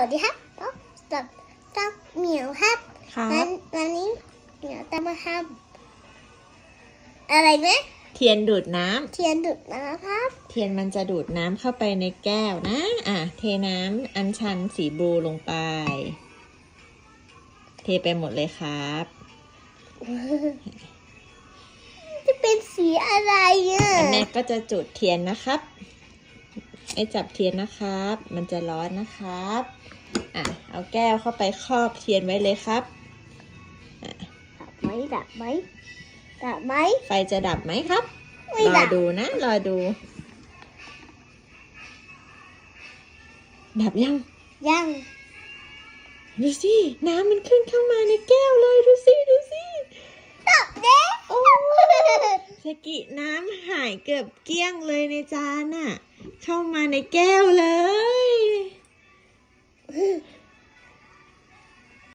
วัสดีครับต๊อกต๊อกต๊อกเหมียวครับครัวันบวันนี้เหมียวจะมาทำอะไรนะเทียนดูดน้ำเทียนดุดนะครับ เทียนมันจะดูดน้ำเข้าไปในแก้วนะ อะ เทน้ำอัญชันสีบลูลงไป เทไปหมดเลยครับ จะเป็นสีอะไรอะแล้วแม่ก็จะจุดเทียนนะครับ ไอ้จับเทียนนะครับ มันจะร้อนนะครับ อะ เอาแก้วเข้าไปครอบเทียนไว้เลยครับดับไหมดับไหมดับไหมไฟจะดับไหมครับไม่รอดับดูนะ รอดู ดับยัง ยัง ดูสิ น้ำมันขึ้นเข้ามาในแก้วเลย ดูสิ กิน้ำหายเกือบเกลี้ยงเลยในจานน่ะ เข้ามาในแก้วเลย